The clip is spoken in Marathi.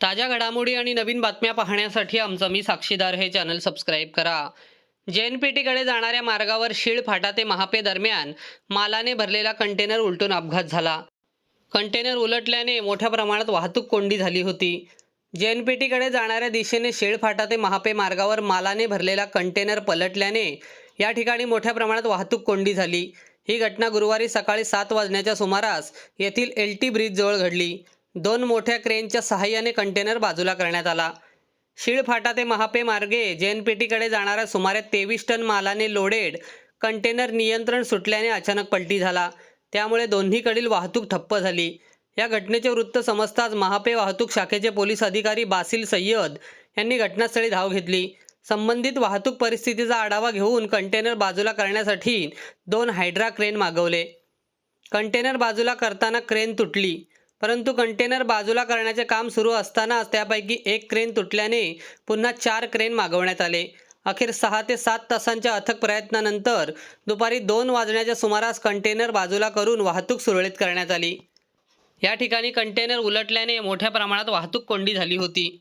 ताज्या घडामोडी आणि नवीन बातम्या पाहण्यासाठी आमचं मी साक्षीदार हे चॅनल सबस्क्राईब करा. जेएनपीटीकडे जाणाऱ्या मार्गावर शीळ फाटा ते महापे दरम्यान मालाने भरलेला कंटेनर उलटून अपघात झाला. कंटेनर उलटल्याने मोठ्या प्रमाणात वाहतूक कोंडी झाली होती. जेएनपीटीकडे जाणाऱ्या दिशेने शीळ फाटा ते महापे मार्गावर मालाने भरलेला कंटेनर पलटल्याने या ठिकाणी मोठ्या प्रमाणात वाहतूक कोंडी झाली. ही घटना गुरुवारी सकाळी सात वाजण्याच्या सुमारास येथील एल टी ब्रिजजवळ घडली. दोन मोठ्या क्रेनच्या सहाय्याने कंटेनर बाजूला करण्यात आला. शिळफाटा ते महापे मार्गे जेएनपीटीकडे जाणाऱ्या सुमारे तेवीस टन मालाने लोडेड कंटेनर नियंत्रण सुटल्याने अचानक पलटी झाला. त्यामुळे दोन्हीकडील वाहतूक ठप्प झाली. या घटनेचे वृत्त समजताच महापे वाहतूक शाखेचे पोलीस अधिकारी बासिल सय्यद यांनी घटनास्थळी धाव घेतली. संबंधित वाहतूक परिस्थितीचा आढावा घेऊन कंटेनर बाजूला करण्यासाठी दोन हायड्रा क्रेन मागवले. कंटेनर बाजूला करताना क्रेन तुटली. परंतु कंटेनर बाजूला करण्याचे काम सुरू असतानाच त्यापैकी एक क्रेन तुटल्याने पुन्हा चार क्रेन मागवण्यात आले. अखेर सहा ते सात तासांच्या अथक प्रयत्नानंतर दुपारी दोन वाजण्याच्या सुमारास कंटेनर बाजूला करून वाहतूक सुरळीत करण्यात आली. या ठिकाणी कंटेनर उलटल्याने मोठ्या प्रमाणात वाहतूक कोंडी झाली होती.